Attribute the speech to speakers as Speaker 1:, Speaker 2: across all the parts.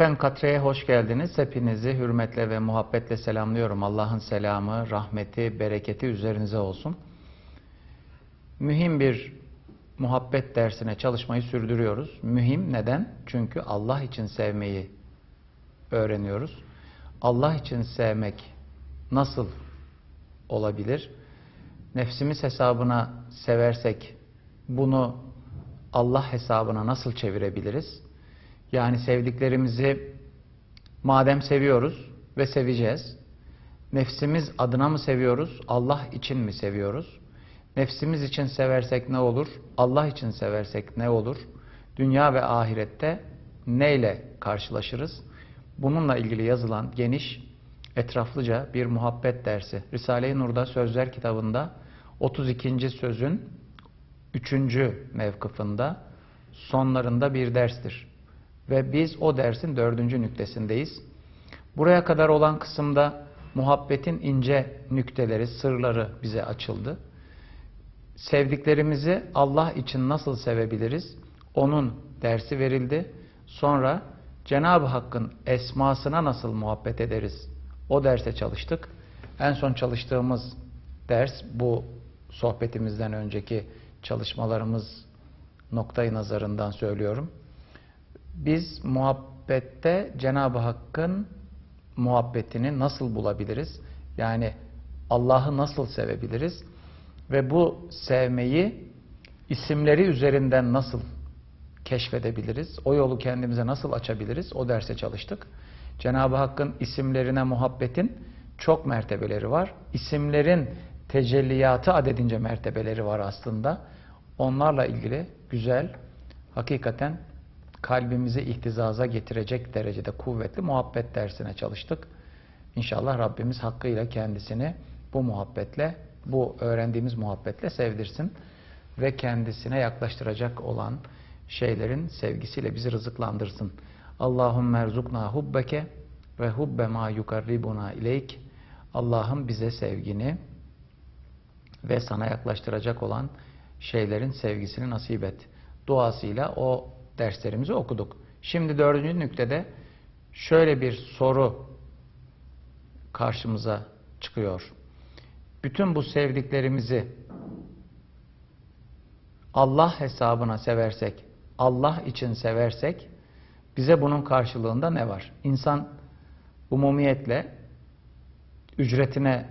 Speaker 1: Efendim Katre'ye hoş geldiniz. Hepinizi hürmetle ve muhabbetle selamlıyorum. Allah'ın selamı, rahmeti, bereketi üzerinize olsun. Mühim bir muhabbet dersine çalışmayı sürdürüyoruz. Mühim neden? Çünkü Allah için sevmeyi öğreniyoruz. Allah için sevmek nasıl olabilir? Nefsimiz hesabına seversek bunu Allah hesabına nasıl çevirebiliriz? Yani sevdiklerimizi madem seviyoruz ve seveceğiz, nefsimiz adına mı seviyoruz, Allah için mi seviyoruz? Nefsimiz için seversek ne olur, Allah için seversek ne olur? Dünya ve ahirette neyle karşılaşırız? Bununla ilgili yazılan geniş, etraflıca bir muhabbet dersi. Risale-i Nur'da Sözler kitabında 32. sözün 3. mevkıfında sonlarında bir derstir. Ve biz o dersin dördüncü nüktesindeyiz. Buraya kadar olan kısımda muhabbetin ince nükteleri, sırları bize açıldı. Sevdiklerimizi Allah için nasıl sevebiliriz? Onun dersi verildi. Sonra Cenab-ı Hakk'ın esmasına nasıl muhabbet ederiz? O derse çalıştık. En son çalıştığımız ders bu sohbetimizden önceki çalışmalarımız noktayı nazarından söylüyorum. Biz muhabbette Cenab-ı Hakk'ın muhabbetini nasıl bulabiliriz? Yani Allah'ı nasıl sevebiliriz? Ve bu sevmeyi isimleri üzerinden nasıl keşfedebiliriz? O yolu kendimize nasıl açabiliriz? O derse çalıştık. Cenab-ı Hakk'ın isimlerine muhabbetin çok mertebeleri var. İsimlerin tecelliyatı adedince mertebeleri var aslında. Onlarla ilgili güzel, hakikaten kalbimizi ihtizaza getirecek derecede kuvvetli muhabbet dersine çalıştık. İnşallah Rabbimiz hakkıyla kendisini bu muhabbetle, bu öğrendiğimiz muhabbetle sevdirsin ve kendisine yaklaştıracak olan şeylerin sevgisiyle bizi rızıklandırsın. Allahümme erzukna hubbeke ve hubbe ma yukarribuna ileyk. Allah'ım bize sevgini ve sana yaklaştıracak olan şeylerin sevgisini nasip et. Duasıyla o derslerimizi okuduk. Şimdi dördüncü nüktede şöyle bir soru karşımıza çıkıyor. Bütün bu sevdiklerimizi Allah hesabına seversek, Allah için seversek bize bunun karşılığında ne var? İnsan umumiyetle ücretine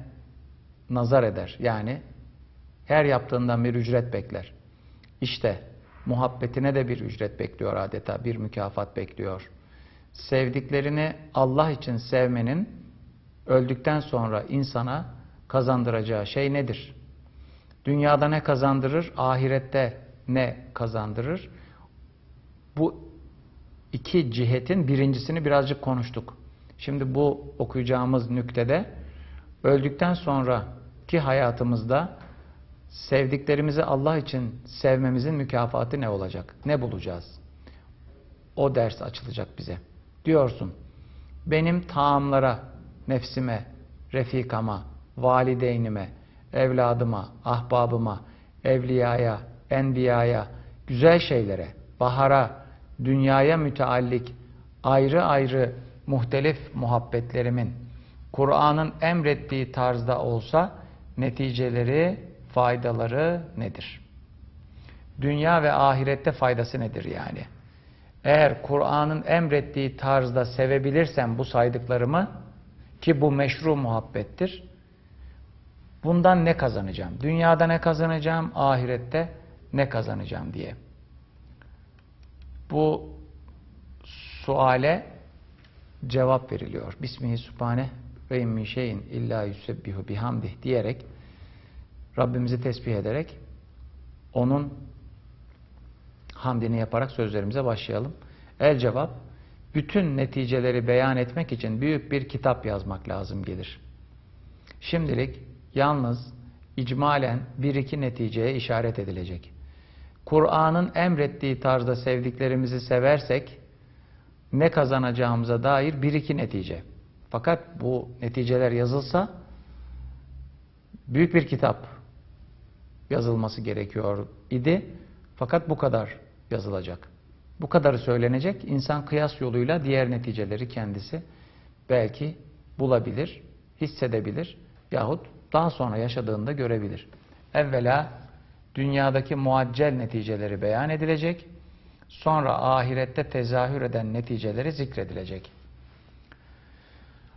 Speaker 1: nazar eder. Yani her yaptığından bir ücret bekler. İşte muhabbetine de bir ücret bekliyor adeta, bir mükafat bekliyor. Sevdiklerini Allah için sevmenin öldükten sonra insana kazandıracağı şey nedir? Dünyada ne kazandırır, ahirette ne kazandırır? Bu iki cihetin birincisini birazcık konuştuk. Şimdi bu okuyacağımız nüktede öldükten sonraki hayatımızda sevdiklerimizi Allah için sevmemizin mükafatı ne olacak? Ne bulacağız? O ders açılacak bize. Diyorsun, benim taamlara, nefsime, refikama, valideynime, evladıma, ahbabıma, evliyaya, enbiyaya, güzel şeylere, bahara, dünyaya müteallik ayrı ayrı muhtelif muhabbetlerimin Kur'an'ın emrettiği tarzda olsa neticeleri faydaları nedir? Dünya ve ahirette faydası nedir yani? Eğer Kur'an'ın emrettiği tarzda sevebilirsem bu saydıklarımı ki bu meşru muhabbettir. Bundan ne kazanacağım? Dünyada ne kazanacağım? Ahirette ne kazanacağım diye. Bu suale cevap veriliyor. Bismihi subhane ve immi şeyin illa yusebbihu bihamdih diyerek Rabbimizi tesbih ederek onun hamdini yaparak sözlerimize başlayalım. El cevap, bütün neticeleri beyan etmek için büyük bir kitap yazmak lazım gelir. Şimdilik yalnız icmalen bir iki neticeye işaret edilecek. Kur'an'ın emrettiği tarzda sevdiklerimizi seversek ne kazanacağımıza dair bir iki netice. Fakat bu neticeler yazılsa büyük bir kitap yazılması gerekiyor idi. Fakat bu kadar yazılacak. Bu kadarı söylenecek. İnsan kıyas yoluyla diğer neticeleri kendisi belki bulabilir, hissedebilir yahut daha sonra yaşadığında görebilir. Evvela dünyadaki muaccel neticeleri beyan edilecek, sonra ahirette tezahür eden neticeleri zikredilecek.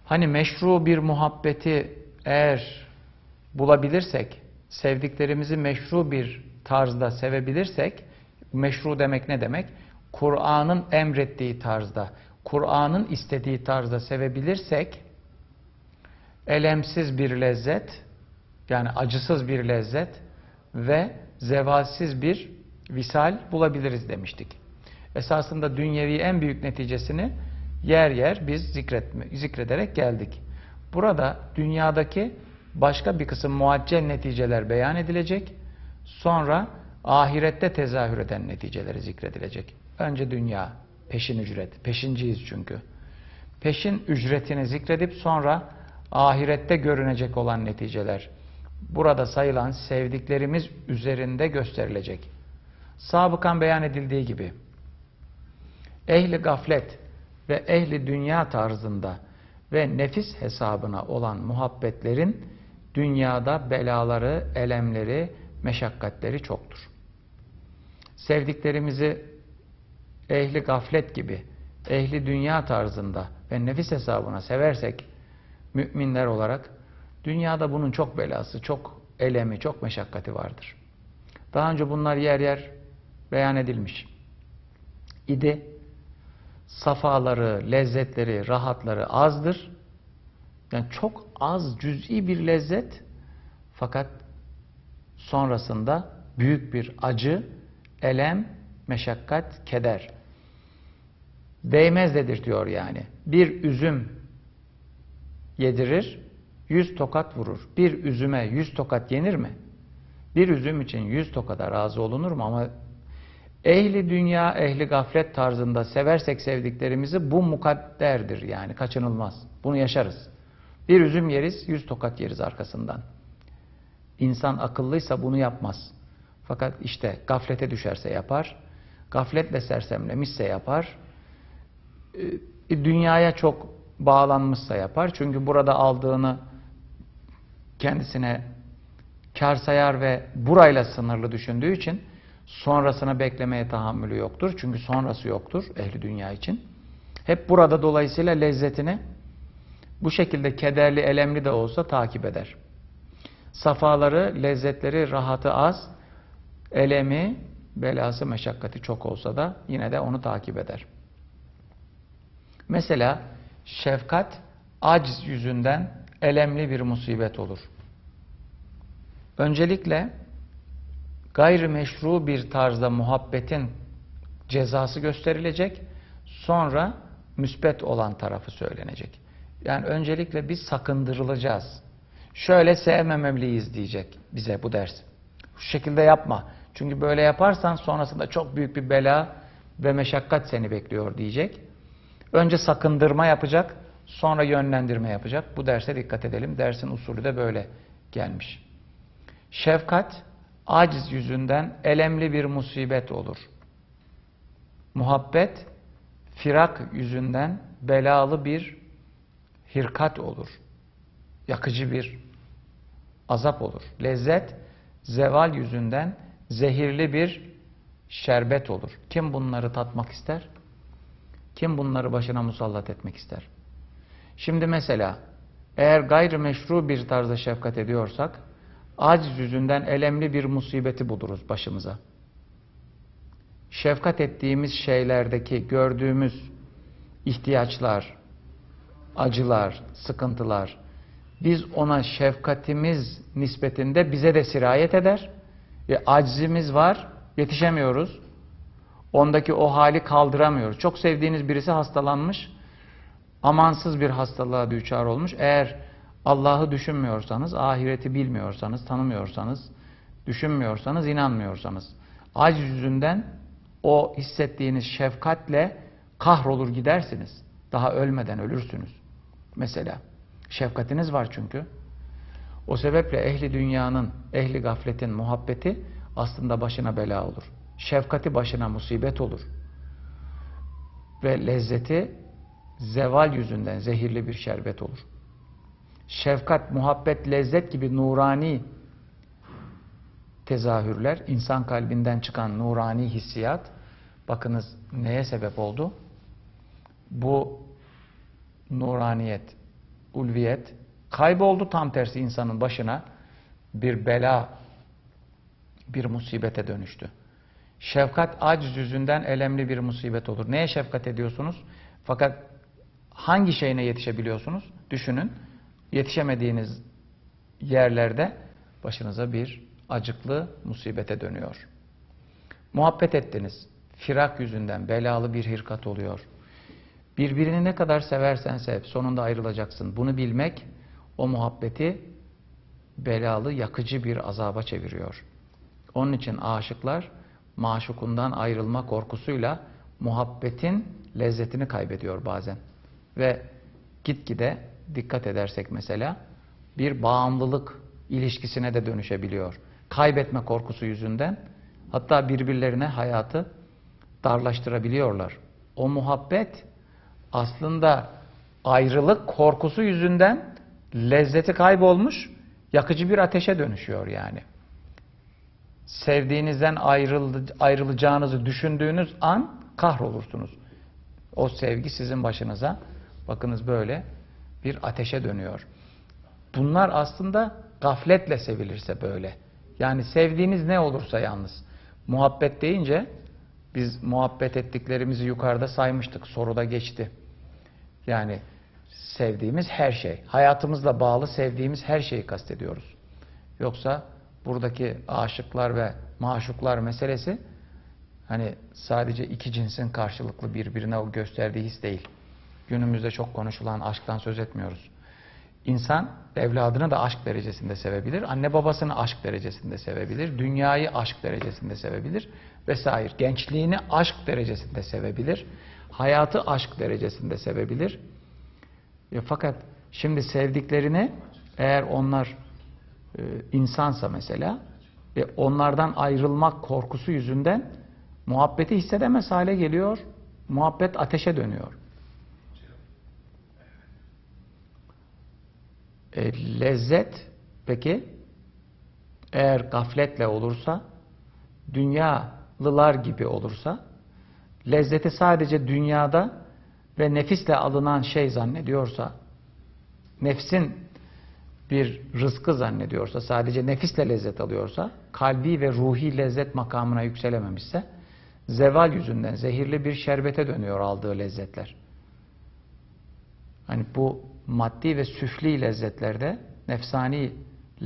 Speaker 1: Hani meşru bir muhabbeti eğer bulabilirsek, sevdiklerimizi meşru bir tarzda sevebilirsek, meşru demek ne demek? Kur'an'ın emrettiği tarzda, Kur'an'ın istediği tarzda sevebilirsek, elemsiz bir lezzet, yani acısız bir lezzet ve zevalsiz bir visal bulabiliriz demiştik. Esasında dünyevi en büyük neticesini yer yer biz zikretme, zikrederek geldik. Burada dünyadaki başka bir kısım muaccel neticeler beyan edilecek. Sonra ahirette tezahür eden neticeleri zikredilecek. Önce dünya, peşin ücret, peşinciyiz çünkü. Peşin ücretini zikredip sonra ahirette görünecek olan neticeler. Burada sayılan sevdiklerimiz üzerinde gösterilecek. Sabıkan beyan edildiği gibi ehli gaflet ve ehli dünya tarzında ve nefis hesabına olan muhabbetlerin dünyada belaları, elemleri, meşakkatleri çoktur. Sevdiklerimizi ehli gaflet gibi, ehli dünya tarzında ve nefis hesabına seversek müminler olarak dünyada bunun çok belası, çok elemi, çok meşakkati vardır. Daha önce bunlar yer yer beyan edilmiş idi. Safaları, lezzetleri, rahatları azdır. Yani çok az cüz'i bir lezzet fakat sonrasında büyük bir acı, elem, meşakkat, keder. Değmez dedirtiyor yani. Bir üzüm yedirir, yüz tokat vurur. Bir üzüme yüz tokat yenir mi? Bir üzüm için yüz tokada razı olunur mu? Ama ehli dünya, ehli gaflet tarzında seversek sevdiklerimizi bu mukadderdir yani kaçınılmaz. Bunu yaşarız. Bir üzüm yeriz, yüz tokat yeriz arkasından. İnsan akıllıysa bunu yapmaz. Fakat işte gaflete düşerse yapar, gafletle sersemlemişse yapar, e, dünyaya çok bağlanmışsa yapar. Çünkü burada aldığını kendisine kar sayar ve burayla sınırlı düşündüğü için sonrasını beklemeye tahammülü yoktur. Çünkü sonrası yoktur ehli dünya için. Hep burada dolayısıyla lezzetini bu şekilde kederli, elemli de olsa takip eder. Safaları, lezzetleri, rahatı az, elemi, belası, meşakkati çok olsa da yine de onu takip eder. Mesela şefkat aciz yüzünden elemli bir musibet olur. Öncelikle gayrimeşru bir tarzda muhabbetin cezası gösterilecek, sonra müsbet olan tarafı söylenecek. Yani öncelikle biz sakındırılacağız. Şöyle sevmemeliyiz diyecek bize bu ders. Şu şekilde yapma. Çünkü böyle yaparsan sonrasında çok büyük bir bela ve meşakkat seni bekliyor diyecek. Önce sakındırma yapacak, sonra yönlendirme yapacak. Bu derse dikkat edelim. Dersin usulü de böyle gelmiş. Şefkat, aciz yüzünden elemli bir musibet olur. Muhabbet, firak yüzünden belalı bir hirkat olur. Yakıcı bir azap olur. Lezzet, zeval yüzünden zehirli bir şerbet olur. Kim bunları tatmak ister? Kim bunları başına musallat etmek ister? Şimdi mesela eğer gayrimeşru bir tarzda şefkat ediyorsak aciz yüzünden elemli bir musibeti buluruz başımıza. Şefkat ettiğimiz şeylerdeki gördüğümüz ihtiyaçlar, acılar, sıkıntılar biz ona şefkatimiz nispetinde bize de sirayet eder. E, aczimiz var, yetişemiyoruz. Ondaki o hali kaldıramıyoruz. Çok sevdiğiniz birisi hastalanmış, amansız bir hastalığa düçar olmuş. Eğer Allah'ı düşünmüyorsanız, ahireti bilmiyorsanız, tanımıyorsanız, düşünmüyorsanız, inanmıyorsanız, aciz yüzünden o hissettiğiniz şefkatle kahrolur gidersiniz. Daha ölmeden ölürsünüz. Mesela. Şefkatiniz var çünkü. O sebeple ehli dünyanın, ehli gafletin muhabbeti aslında başına bela olur. Şefkati başına musibet olur. ve lezzeti zeval yüzünden zehirli bir şerbet olur. Şefkat, muhabbet, lezzet gibi nurani tezahürler, insan kalbinden çıkan nurani hissiyat, bakınız neye sebep oldu? Bu nuraniyet, ulviyet kayboldu tam tersi insanın başına bir bela, bir musibete dönüştü. Şefkat aciz yüzünden elemli bir musibet olur. Neye şefkat ediyorsunuz? Fakat hangi şeyine yetişebiliyorsunuz? Düşünün. Yetişemediğiniz yerlerde başınıza bir acıklı musibete dönüyor. Muhabbet ettiniz. Firak yüzünden belalı bir hirkat oluyor. Birbirini ne kadar seversen sev, sonunda ayrılacaksın. Bunu bilmek o muhabbeti belalı, yakıcı bir azaba çeviriyor. Onun için aşıklar maşukundan ayrılma korkusuyla muhabbetin lezzetini kaybediyor bazen. Ve gitgide dikkat edersek mesela bir bağımlılık ilişkisine de dönüşebiliyor. Kaybetme korkusu yüzünden hatta birbirlerine hayatı darlaştırabiliyorlar. O muhabbet aslında ayrılık korkusu yüzünden lezzeti kaybolmuş, yakıcı bir ateşe dönüşüyor yani. Sevdiğinizden ayrılacağınızı düşündüğünüz an kahrolursunuz. O sevgi sizin başınıza bakınız böyle bir ateşe dönüyor. Bunlar aslında gafletle sevilirse böyle. Yani sevdiğiniz ne olursa yalnız. Muhabbet deyince biz muhabbet ettiklerimizi yukarıda saymıştık. Soruda geçti. Yani sevdiğimiz her şey. Hayatımızla bağlı sevdiğimiz her şeyi kastediyoruz. Yoksa buradaki aşıklar ve maşuklar meselesi hani sadece iki cinsin karşılıklı birbirine o gösterdiği his değil. Günümüzde çok konuşulan aşktan söz etmiyoruz. İnsan evladını da aşk derecesinde sevebilir, anne babasını aşk derecesinde sevebilir, dünyayı aşk derecesinde sevebilir vesaire. Gençliğini aşk derecesinde sevebilir, hayatı aşk derecesinde sevebilir. E, fakat şimdi sevdiklerini eğer onlar e, insansa mesela ve onlardan ayrılmak korkusu yüzünden muhabbeti hissedemez hale geliyor. Muhabbet ateşe dönüyor. E, lezzet peki eğer gafletle olursa dünyalılar gibi olursa lezzeti sadece dünyada ve nefisle alınan şey zannediyorsa nefsin bir rızkı zannediyorsa sadece nefisle lezzet alıyorsa kalbi ve ruhi lezzet makamına yükselememişse zeval yüzünden zehirli bir şerbete dönüyor aldığı lezzetler. Hani bu maddi ve süfli lezzetlerde, nefsani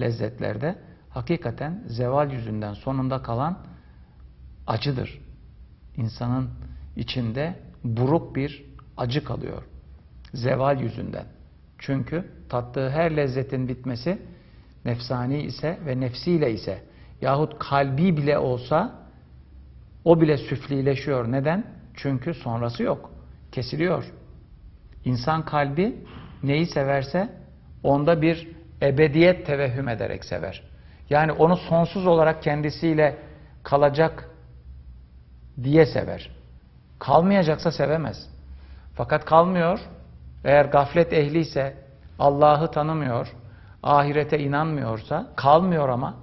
Speaker 1: lezzetlerde hakikaten zeval yüzünden sonunda kalan acıdır. İnsanın içinde buruk bir acı kalıyor. Zeval yüzünden. Çünkü tattığı her lezzetin bitmesi nefsani ise ve nefsiyle ise yahut kalbi bile olsa o bile süflileşiyor. Neden? Çünkü sonrası yok. Kesiliyor. İnsan kalbi neyi severse onda bir ebediyet tevehhüm ederek sever. Yani onu sonsuz olarak kendisiyle kalacak diye sever. Kalmayacaksa sevemez. Fakat kalmıyor. Eğer gaflet ehliyse, Allah'ı tanımıyor, ahirete inanmıyorsa, kalmıyor ama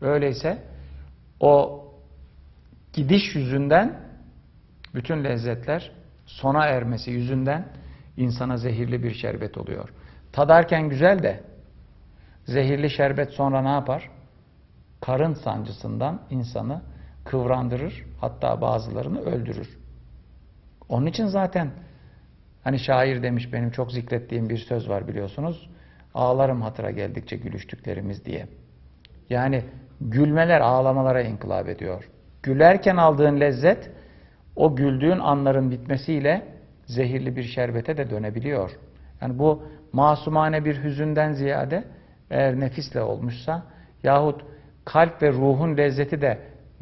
Speaker 1: öyleyse o gidiş yüzünden bütün lezzetler sona ermesi yüzünden insana zehirli bir şerbet oluyor. Tadarken güzel de zehirli şerbet sonra ne yapar? Karın sancısından insanı kıvrandırır, hatta bazılarını öldürür. Onun için zaten hani şair demiş benim çok zikrettiğim bir söz var biliyorsunuz. Ağlarım hatıra geldikçe gülüştüklerimiz diye. Yani gülmeler ağlamalara inkılap ediyor. Gülerken aldığın lezzet o güldüğün anların bitmesiyle zehirli bir şerbete de dönebiliyor. Yani bu masumane bir hüzünden ziyade eğer nefisle olmuşsa yahut kalp ve ruhun lezzeti de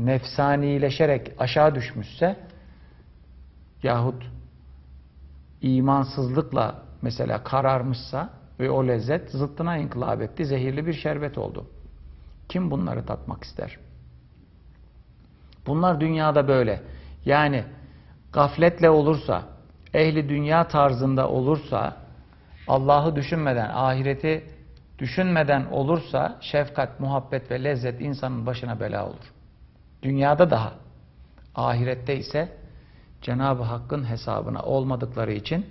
Speaker 1: nefsanileşerek aşağı düşmüşse yahut imansızlıkla mesela kararmışsa ve o lezzet zıttına inkılap etti, zehirli bir şerbet oldu. Kim bunları tatmak ister? Bunlar dünyada böyle. Yani gafletle olursa, ehli dünya tarzında olursa, Allah'ı düşünmeden, ahireti düşünmeden olursa şefkat, muhabbet ve lezzet insanın başına bela olur. Dünyada daha. Ahirette ise Cenab-ı Hakk'ın hesabına olmadıkları için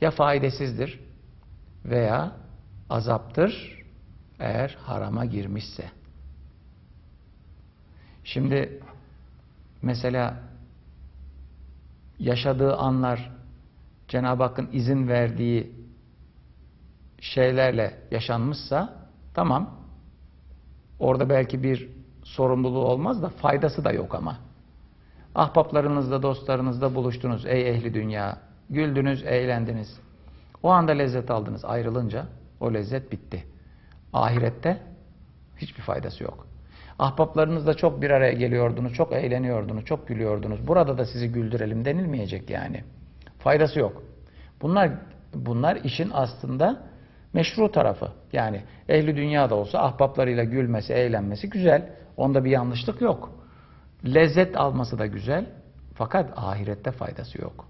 Speaker 1: ya faydasızdır veya azaptır eğer harama girmişse. Şimdi mesela yaşadığı anlar Cenab-ı Hakk'ın izin verdiği şeylerle yaşanmışsa tamam orada belki bir sorumluluğu olmaz da faydası da yok ama. Ahbaplarınızla, dostlarınızla buluştunuz ey ehli dünya. Güldünüz, eğlendiniz. O anda lezzet aldınız. Ayrılınca o lezzet bitti. Ahirette hiçbir faydası yok. Ahbaplarınızla çok bir araya geliyordunuz, çok eğleniyordunuz, çok gülüyordunuz. Burada da sizi güldürelim denilmeyecek yani. Faydası yok. Bunlar bunlar işin aslında meşru tarafı. Yani ehli dünyada olsa ahbaplarıyla gülmesi, eğlenmesi güzel. Onda bir yanlışlık yok. Lezzet alması da güzel. Fakat ahirette faydası yok.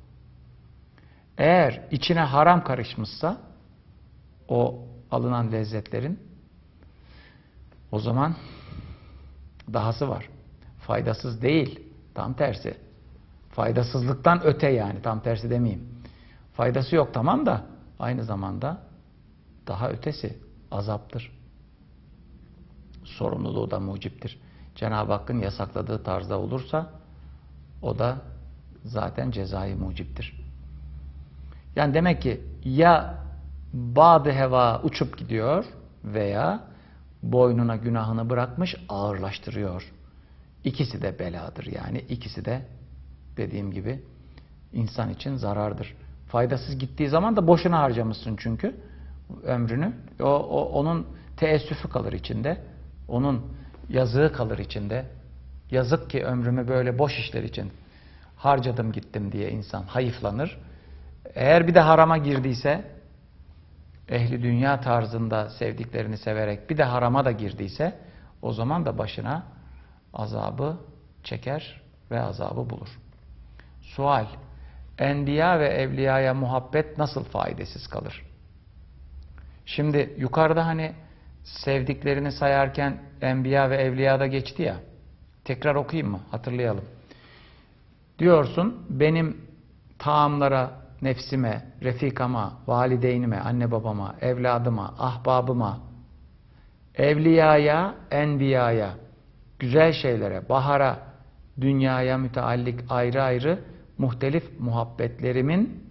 Speaker 1: Eğer içine haram karışmışsa o alınan lezzetlerin o zaman dahası var. Faydasız değil. Tam tersi. Faydasızlıktan öte yani. Tam tersi demeyeyim. Faydası yok tamam da aynı zamanda daha ötesi azaptır. Sorumluluğu da muciptir. Cenab-ı Hakk'ın yasakladığı tarzda olursa o da zaten cezai muciptir. Yani demek ki ya badı heva uçup gidiyor veya boynuna günahını bırakmış ağırlaştırıyor. İkisi de beladır yani ikisi de dediğim gibi insan için zarardır. Faydasız gittiği zaman da boşuna harcamışsın çünkü ömrünü. O, o onun teessüfü kalır içinde. Onun yazığı kalır içinde. Yazık ki ömrümü böyle boş işler için harcadım gittim diye insan hayıflanır. Eğer bir de harama girdiyse, ehli dünya tarzında sevdiklerini severek bir de harama da girdiyse, o zaman da başına azabı çeker ve azabı bulur. Sual, enbiya ve evliyaya muhabbet nasıl faydasız kalır? Şimdi yukarıda hani sevdiklerini sayarken enbiya ve evliyada geçti ya, tekrar okuyayım mı? Hatırlayalım. Diyorsun, benim taamlara, nefsime, refikama, valideynime, anne babama, evladıma, ahbabıma, evliyaya, enbiyaya, güzel şeylere, bahara, dünyaya müteallik ayrı ayrı muhtelif muhabbetlerimin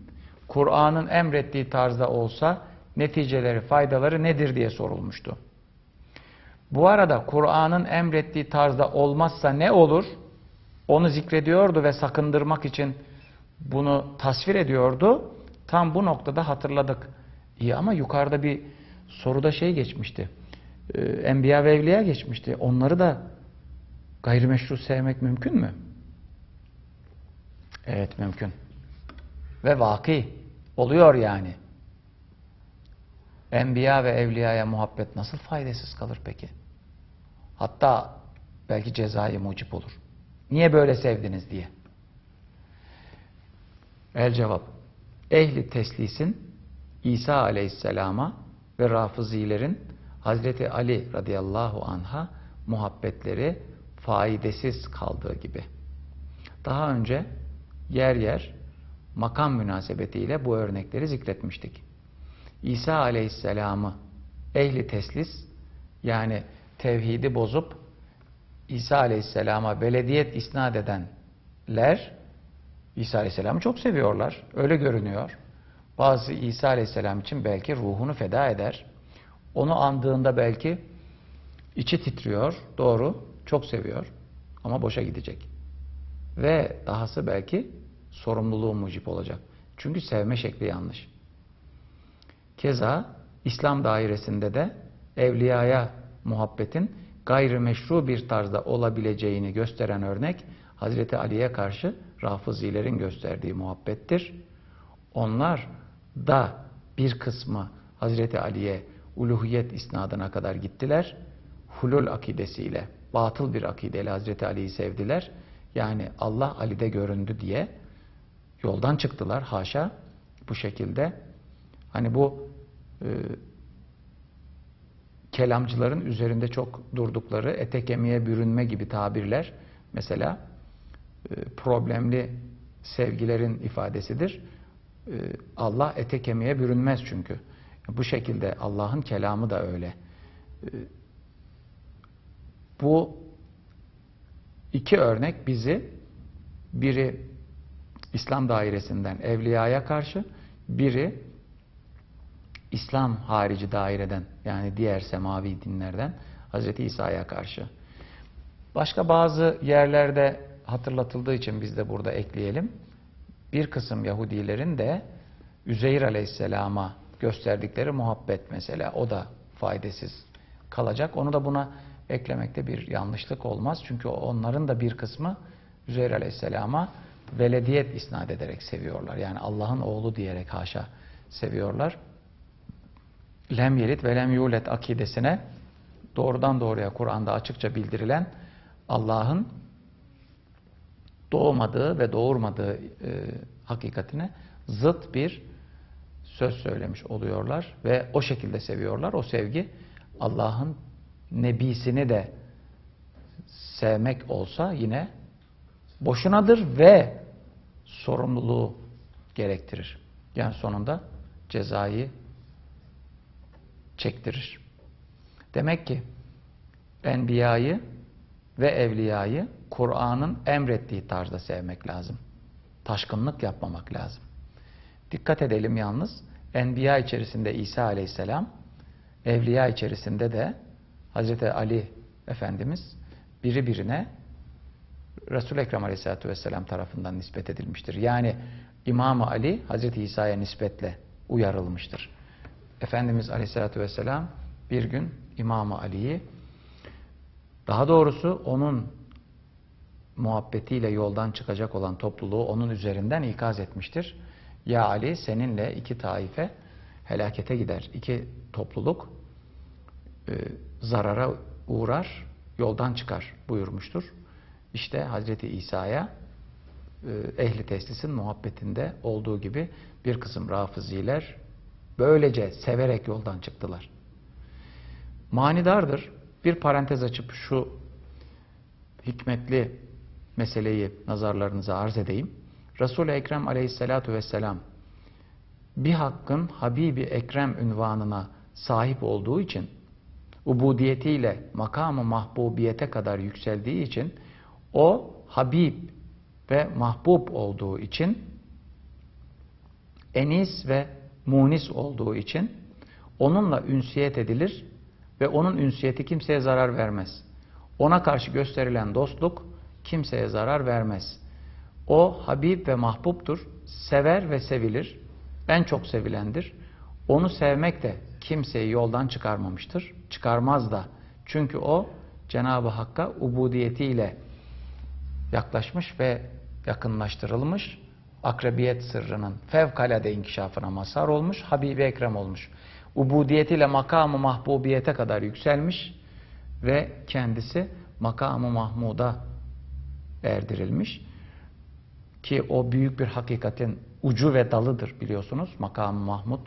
Speaker 1: Kur'an'ın emrettiği tarzda olsa neticeleri, faydaları nedir diye sorulmuştu. Bu arada Kur'an'ın emrettiği tarzda olmazsa ne olur? Onu zikrediyordu ve sakındırmak için bunu tasvir ediyordu. Tam bu noktada hatırladık. İyi ama yukarıda bir soruda şey geçmişti. Ee, Enbiya ve Evliya geçmişti. Onları da gayrimeşru sevmek mümkün mü? Evet mümkün. Ve vaki. Oluyor yani. Enbiya ve evliyaya muhabbet nasıl faydasız kalır peki? Hatta belki cezai mucip olur. Niye böyle sevdiniz diye. El cevap. Ehli teslisin İsa aleyhisselama ve rafızilerin Hazreti Ali radıyallahu anha muhabbetleri faidesiz kaldığı gibi. Daha önce yer yer makam münasebetiyle bu örnekleri zikretmiştik. İsa aleyhisselamı ehli teslis yani tevhidi bozup İsa aleyhisselama belediyet isnat edenler İsa aleyhisselamı çok seviyorlar. Öyle görünüyor. Bazı İsa aleyhisselam için belki ruhunu feda eder. Onu andığında belki içi titriyor. Doğru. Çok seviyor. Ama boşa gidecek. Ve dahası belki sorumluluğu mucip olacak. Çünkü sevme şekli yanlış. Keza İslam dairesinde de evliyaya muhabbetin gayrimeşru bir tarzda olabileceğini gösteren örnek Hazreti Ali'ye karşı Rafizilerin gösterdiği muhabbettir. Onlar da bir kısmı Hazreti Ali'ye uluhiyet isnadına kadar gittiler. Hulul akidesiyle, batıl bir akideyle Hazreti Ali'yi sevdiler. Yani Allah Ali'de göründü diye yoldan çıktılar haşa bu şekilde. Hani bu e, kelamcıların üzerinde çok durdukları ete kemiğe bürünme gibi tabirler mesela e, problemli sevgilerin ifadesidir. E, Allah ete kemiğe bürünmez çünkü. Bu şekilde Allah'ın kelamı da öyle. E, bu iki örnek bizi biri İslam dairesinden evliyaya karşı, biri İslam harici daireden yani diğer semavi dinlerden Hz. İsa'ya karşı. Başka bazı yerlerde hatırlatıldığı için biz de burada ekleyelim. Bir kısım Yahudilerin de Üzeyr Aleyhisselam'a gösterdikleri muhabbet mesela o da faydasız kalacak. Onu da buna eklemekte bir yanlışlık olmaz. Çünkü onların da bir kısmı Üzeyr Aleyhisselam'a velediyet isnat ederek seviyorlar. Yani Allah'ın oğlu diyerek haşa seviyorlar. Lem yelit ve lem yulet akidesine doğrudan doğruya Kur'an'da açıkça bildirilen Allah'ın doğmadığı ve doğurmadığı e, hakikatine zıt bir söz söylemiş oluyorlar ve o şekilde seviyorlar. O sevgi Allah'ın nebisini de sevmek olsa yine boşunadır ve sorumluluğu gerektirir. Yani sonunda cezayı çektirir. Demek ki enbiyayı ve evliyayı Kur'an'ın emrettiği tarzda sevmek lazım. Taşkınlık yapmamak lazım. Dikkat edelim yalnız, enbiya içerisinde İsa aleyhisselam, evliya içerisinde de Hz. Ali Efendimiz biri birine Resul-i Ekrem Aleyhisselatü Vesselam tarafından nispet edilmiştir. Yani İmam Ali Hz. İsa'ya nispetle uyarılmıştır. Efendimiz Aleyhisselatü Vesselam bir gün İmam Ali'yi daha doğrusu onun muhabbetiyle yoldan çıkacak olan topluluğu onun üzerinden ikaz etmiştir. Ya Ali seninle iki taife helakete gider. İki topluluk e, zarara uğrar, yoldan çıkar buyurmuştur. İşte Hazreti İsa'ya e, ehli teslisin muhabbetinde olduğu gibi bir kısım rafıziler böylece severek yoldan çıktılar. Manidardır. Bir parantez açıp şu hikmetli meseleyi nazarlarınıza arz edeyim. Resul-i Ekrem aleyhissalatu vesselam bir hakkın Habibi Ekrem ünvanına sahip olduğu için ubudiyetiyle makamı mahbubiyete kadar yükseldiği için o Habib ve mahbub olduğu için enis ve munis olduğu için onunla ünsiyet edilir ve onun ünsiyeti kimseye zarar vermez. Ona karşı gösterilen dostluk kimseye zarar vermez. O Habib ve mahbubtur, sever ve sevilir, en çok sevilendir. Onu sevmek de kimseyi yoldan çıkarmamıştır, çıkarmaz da. Çünkü o Cenab-ı Hakk'a ubudiyetiyle yaklaşmış ve yakınlaştırılmış, akrabiyet sırrının fevkalade inkişafına mazhar olmuş, Habibi Ekrem olmuş. Ubudiyetiyle makamı mahbubiyete kadar yükselmiş ve kendisi makamı mahmuda erdirilmiş. Ki o büyük bir hakikatin ucu ve dalıdır biliyorsunuz. Makamı Mahmud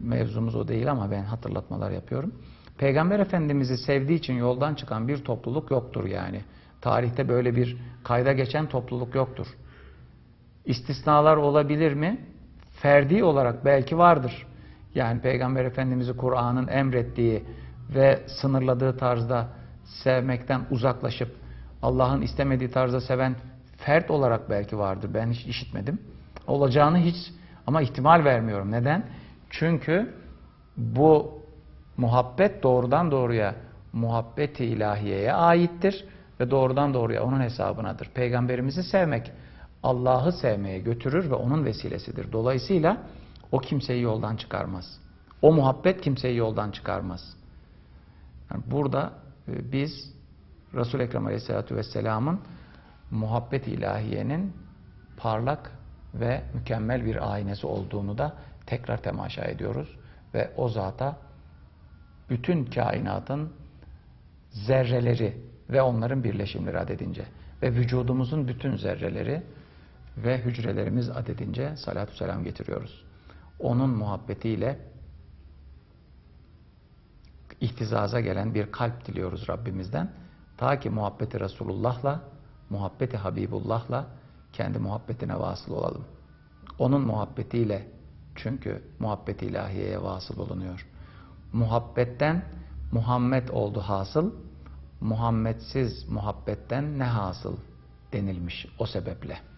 Speaker 1: mevzumuz o değil ama ben hatırlatmalar yapıyorum. Peygamber Efendimiz'i sevdiği için yoldan çıkan bir topluluk yoktur yani. Tarihte böyle bir kayda geçen topluluk yoktur. İstisnalar olabilir mi? Ferdi olarak belki vardır. Yani Peygamber Efendimiz'i Kur'an'ın emrettiği ve sınırladığı tarzda sevmekten uzaklaşıp Allah'ın istemediği tarzda seven fert olarak belki vardır. Ben hiç işitmedim. Olacağını hiç ama ihtimal vermiyorum. Neden? Çünkü bu muhabbet doğrudan doğruya muhabbeti ilahiyeye aittir ve doğrudan doğruya onun hesabınadır. Peygamberimizi sevmek Allah'ı sevmeye götürür ve onun vesilesidir. Dolayısıyla o kimseyi yoldan çıkarmaz. O muhabbet kimseyi yoldan çıkarmaz. Yani burada e, biz Resul-i Ekrem Aleyhisselatü Vesselam'ın muhabbet ilahiyenin parlak ve mükemmel bir aynesi olduğunu da tekrar temaşa ediyoruz. Ve o zata bütün kainatın zerreleri ve onların birleşimleri adedince ve vücudumuzun bütün zerreleri ve hücrelerimiz adedince salatü selam getiriyoruz. Onun muhabbetiyle ihtizaza gelen bir kalp diliyoruz Rabbimizden. Ta ki muhabbeti Resulullah'la, muhabbeti Habibullah'la kendi muhabbetine vasıl olalım. Onun muhabbetiyle çünkü muhabbet ilahiyeye vasıl olunuyor. Muhabbetten Muhammed oldu hasıl, Muhammedsiz muhabbetten ne hasıl denilmiş o sebeple.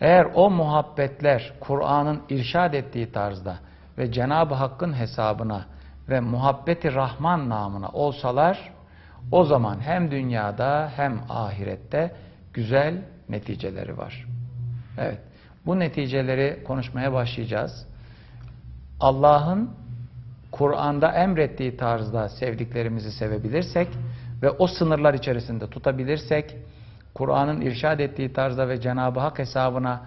Speaker 1: Eğer o muhabbetler Kur'an'ın irşad ettiği tarzda ve Cenab-ı Hakk'ın hesabına ve muhabbeti Rahman namına olsalar o zaman hem dünyada hem ahirette güzel neticeleri var. Evet. Bu neticeleri konuşmaya başlayacağız. Allah'ın Kur'an'da emrettiği tarzda sevdiklerimizi sevebilirsek ve o sınırlar içerisinde tutabilirsek, Kur'an'ın irşad ettiği tarzda ve Cenab-ı Hak hesabına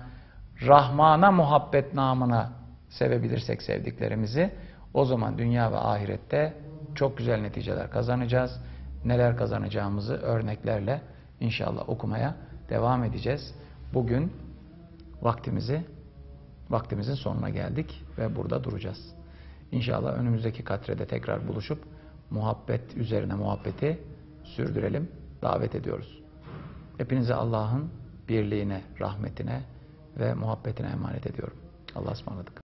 Speaker 1: Rahman'a muhabbet namına sevebilirsek sevdiklerimizi, o zaman dünya ve ahirette çok güzel neticeler kazanacağız. Neler kazanacağımızı örneklerle inşallah okumaya devam edeceğiz. Bugün vaktimizi vaktimizin sonuna geldik ve burada duracağız. İnşallah önümüzdeki katrede tekrar buluşup muhabbet üzerine muhabbeti sürdürelim, davet ediyoruz. Hepinize Allah'ın birliğine, rahmetine ve muhabbetine emanet ediyorum. Allah'a ısmarladık.